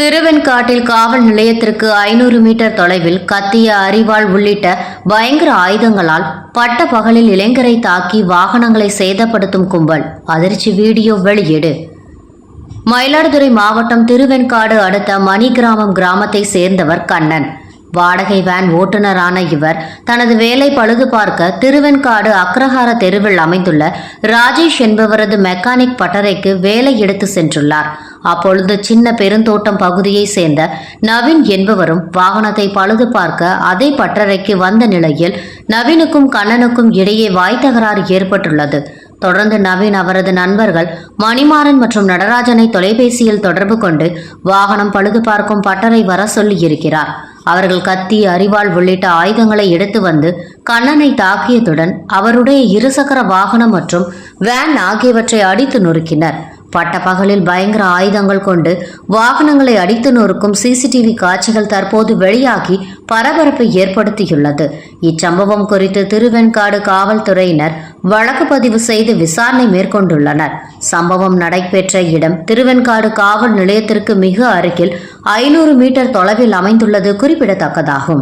திருவெண்காட்டில் காவல் நிலையத்திற்கு ஐநூறு மீட்டர் தொலைவில் கத்திய அரிவாள் உள்ளிட்ட பயங்கர ஆயுதங்களால் பட்ட பகலில் இளைஞரை தாக்கி வாகனங்களை சேதப்படுத்தும் கும்பல். அதிர்ச்சி வீடியோ வெளியீடு. மயிலாடுதுறை மாவட்டம் திருவெண்காடு அடுத்த மணி கிராமம் கிராமத்தை சேர்ந்தவர் கண்ணன். வாடகை வேன் ஓட்டுநரான இவர் தனது வேலை பழுது பார்க்க திருவெண்காடு அக்ரஹார தெருவில் அமைந்துள்ள ராஜேஷ் என்பவரது மெக்கானிக் பட்டறைக்கு வேலை எடுத்து சென்றுள்ளார். அப்பொழுது சின்ன பெருந்தோட்டம் பகுதியை சேர்ந்த நவீன் என்பவரும் வாகனத்தை பழுது பார்க்க அதே பட்டறைக்கு வந்த நிலையில் நவீனுக்கும் கண்ணனுக்கும் இடையே வாய் தகராறு ஏற்பட்டுள்ளது. தொடர்ந்து நவீன் அவரது நண்பர்கள் மணிமாறன் மற்றும் நடராஜனை தொலைபேசியில் தொடர்பு கொண்டு வாகனம் பழுது பார்க்கும் பட்டறை வர சொல்லியிருக்கிறார் அவர்கள் கத்தி அரிவாள் உள்ளிட்ட ஆயுதங்களை எடுத்து வந்து கண்ணனை தாக்கியதுடன் அவருடைய இருசக்கர வாகனம் மற்றும் வேன் ஆகியவற்றை அடித்து நொறுக்கினர். பட்டப்பகலில் பயங்கர ஆயுதங்கள் கொண்டு வாகனங்களை அடித்து நொறுக்கும் சிசிடிவி காட்சிகள் தற்போது வெளியாகி பரபரப்பை ஏற்படுத்தியுள்ளது. இச்சம்பவம் குறித்து திருவெண்காடு காவல்துறையினர் வழக்கு பதிவு செய்து விசாரணை மேற்கொண்டுள்ளனர். சம்பவம் நடைபெற்ற இடம் திருவெண்காடு காவல் நிலையத்திற்கு மிக அருகில் ஐநூறு மீட்டர் தொலைவில் அமைந்துள்ளது குறிப்பிடத்தக்கதாகும்.